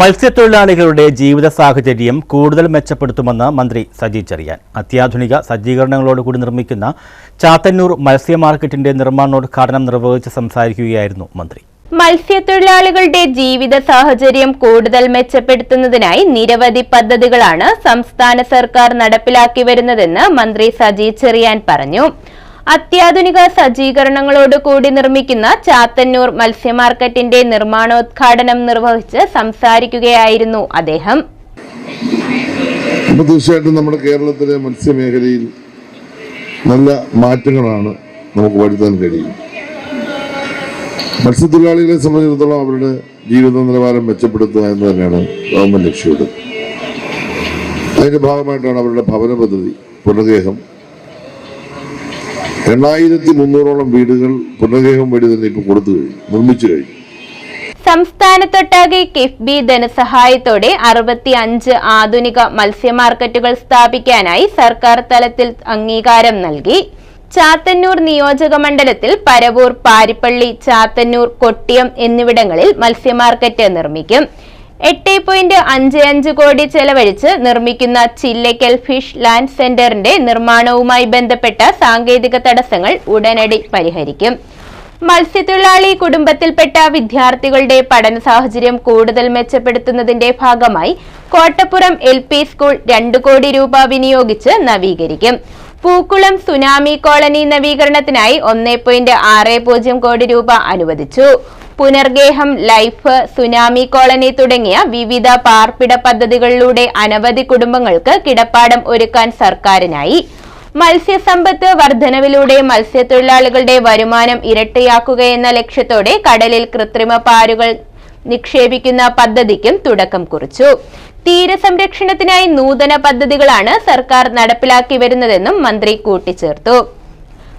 മത്സ്യത്തൊഴിലാളികളുടെ ജീവിത സാഹചര്യം കൂടുതൽ മെച്ചപ്പെടുത്തുമെന്ന് മന്ത്രി സജി ചെറിയാൻ. അത്യാധുനിക സജ്ജീകരണങ്ങളോടുകൂടി നിർമ്മിക്കുന്ന ചാത്തന്നൂർ മത്സ്യ മാർക്കറ്റിന്റെ നിർമ്മാണോദ്ഘാടനം നിർവഹിച്ച് സംസാരിക്കുകയായിരുന്നു മന്ത്രി. മത്സ്യത്തൊഴിലാളികളുടെ ജീവിത സാഹചര്യം കൂടുതൽ മെച്ചപ്പെടുത്തുന്നതിനായി നിരവധി പദ്ധതികളാണ് സംസ്ഥാന സർക്കാർ നടപ്പിലാക്കി വരുന്നതെന്ന് മന്ത്രി സജി ചെറിയാൻ പറഞ്ഞു. അത്യാധുനിക സജ്ജീകരണങ്ങളോട് കൂടി നിർമ്മിക്കുന്ന ചാത്തന്നൂർ മത്സ്യമാർക്കറ്റിന്റെ നിർമ്മാണോദ്ഘാടനം നിർവഹിച്ച് സംസാരിക്കുകയായിരുന്നു അദ്ദേഹം. തീർച്ചയായിട്ടും നമ്മുടെ കേരളത്തിലെ മത്സ്യമേഖലയിൽ നല്ല മാറ്റങ്ങളാണ് നമുക്ക് വരുത്താൻ കഴിയും മത്സ്യത്തൊഴിലാളികളെ സംബന്ധിച്ചിടത്തോളം അവരുടെ ജീവിത നിലവാരം മെച്ചപ്പെടുത്തുക എന്ന് തന്നെയാണ് ഗവൺമെന്റ് ലക്ഷ്യമിടുന്നത്. അതിന്റെ ഭാഗമായിട്ടാണ് അവരുടെ ഭവന പദ്ധതി പുനർഗേഹം എണ്ണായിരത്തി മുന്നൂറോളം വീടുകൾ പുനർഗേഹം വഴി തന്നെ ഇപ്പൊ കൊടുത്തു കഴിഞ്ഞു നിർമ്മിച്ചു കഴിഞ്ഞു. സംസ്ഥാനത്തൊട്ടാകെ കിഫ്ബി ധനസഹായത്തോടെ അറുപത്തി അഞ്ച് ആധുനിക മത്സ്യ മാർക്കറ്റുകൾ സ്ഥാപിക്കാനായി സർക്കാർ തലത്തിൽ അംഗീകാരം നൽകി. ചാത്തന്നൂർ നിയോജക മണ്ഡലത്തിൽ പരവൂർ പാരിപ്പള്ളി ചാത്തന്നൂർ കൊട്ടിയം എന്നിവിടങ്ങളിൽ മത്സ്യ മാർക്കറ്റ് നിർമ്മിക്കും. എട്ട് പോയിന്റ് അഞ്ച് അഞ്ച് കോടി ചെലവഴിച്ച് നിർമ്മിക്കുന്ന ചില്ലക്കൽ ഫിഷ് ലാൻഡ് സെന്ററിന്റെ നിർമ്മാണവുമായി ബന്ധപ്പെട്ട സാങ്കേതിക തടസ്സങ്ങൾ ഉടനടി പരിഹരിക്കും. മത്സ്യത്തൊഴിലാളി കുടുംബത്തിൽപ്പെട്ട വിദ്യാർത്ഥികളുടെ പഠന സാഹചര്യം കൂടുതൽ മെച്ചപ്പെടുത്തുന്നതിന്റെ ഭാഗമായി കോട്ടപ്പുറം എൽ സ്കൂൾ രണ്ടു കോടി രൂപ വിനിയോഗിച്ച് നവീകരിക്കും. പൂക്കുളം സുനാമി കോളനി നവീകരണത്തിനായി ഒന്നേ പോയിന്റ് ആറ് പൂജ്യം കോടി രൂപ അനുവദിച്ചു. പുനർഗേഹം ലൈഫ് സുനാമി കോളനി തുടങ്ങിയ വിവിധ പാർപ്പിട പദ്ധതികളിലൂടെ അനവധി കുടുംബങ്ങൾക്ക് കിടപ്പാടം ഒരുക്കാൻ സർക്കാരിനായി. മത്സ്യസമ്പത്ത് വർധനവിലൂടെ മത്സ്യത്തൊഴിലാളികളുടെ വരുമാനം ഇരട്ടിയാക്കുകയെന്ന ലക്ഷ്യത്തോടെ കടലിൽ കൃത്രിമ പാരുകൾ നിക്ഷേപിക്കുന്ന പദ്ധതിക്കും തുടക്കം കുറിച്ചു. തീരസംരക്ഷണത്തിനായി നൂതന പദ്ധതികളാണ് സർക്കാർ നടപ്പിലാക്കി വരുന്നതെന്നും മന്ത്രി കൂട്ടിച്ചേർത്തു.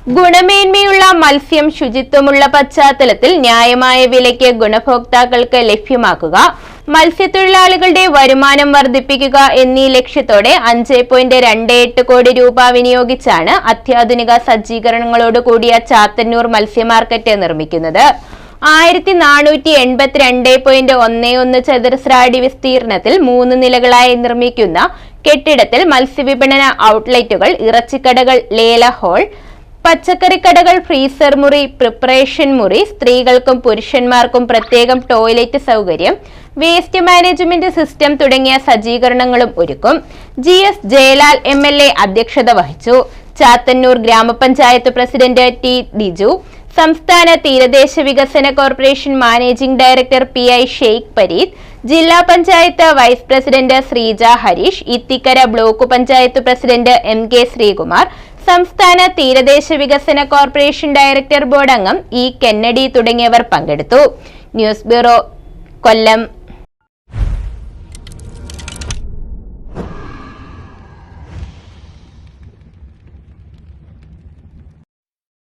ഗുണമേന്മയുള്ള മത്സ്യം ശുചിത്വമുള്ള പശ്ചാത്തലത്തിൽ ന്യായമായ വിലയ്ക്ക് ഗുണഭോക്താക്കൾക്ക് ലഭ്യമാക്കുക മത്സ്യത്തൊഴിലാളികളുടെ വരുമാനം വർദ്ധിപ്പിക്കുക എന്നീ ലക്ഷ്യത്തോടെ അഞ്ച് പോയിന്റ് രണ്ട് എട്ട് കോടി രൂപ വിനിയോഗിച്ചാണ് അത്യാധുനിക സജ്ജീകരണങ്ങളോട് കൂടിയ ചാത്തന്നൂർ മത്സ്യ മാർക്കറ്റ് നിർമ്മിക്കുന്നത്. ആയിരത്തി നാനൂറ്റി എൺപത്തിരണ്ട് പോയിന്റ് ഒന്ന് ഒന്ന് ചതുരശ്രാടി വിസ്തീർണത്തിൽ മൂന്ന് നിലകളായി നിർമ്മിക്കുന്ന കെട്ടിടത്തിൽ മത്സ്യവിപണന ഔട്ട്ലെറ്റുകൾ ഇറച്ചിക്കടകൾ ലേല ഹാൾ പച്ചക്കറിക്കടകൾ ഫ്രീസർ മുറി പ്രിപ്പറേഷൻ മുറി സ്ത്രീകൾക്കും പുരുഷന്മാർക്കും പ്രത്യേകം ടോയ്ലറ്റ് സൗകര്യം വേസ്റ്റ് മാനേജ്മെന്റ് സിസ്റ്റം തുടങ്ങിയ സജ്ജീകരണങ്ങളും ഒരുക്കും. G S Jayalal M L A അധ്യക്ഷത വഹിച്ചു. ചാത്തന്നൂർ ഗ്രാമപഞ്ചായത്ത് പ്രസിഡന്റ് ടി ഡിജു. സംസ്ഥാന തീരദേശ വികസന corporation managing director P I Sheikh Pareed. ജില്ലാ panchayat vice president Sreeja Harish. Ithikkara block panchayat president M K Sreekumar. സംസ്ഥാന തീരദേശ വികസന കോർപ്പറേഷൻ ഡയറക്ടർ ബോർഡ് അംഗം ഇ കെന്നഡി തുടങ്ങിയവർ പങ്കെടുത്തു. News bureau Kollam.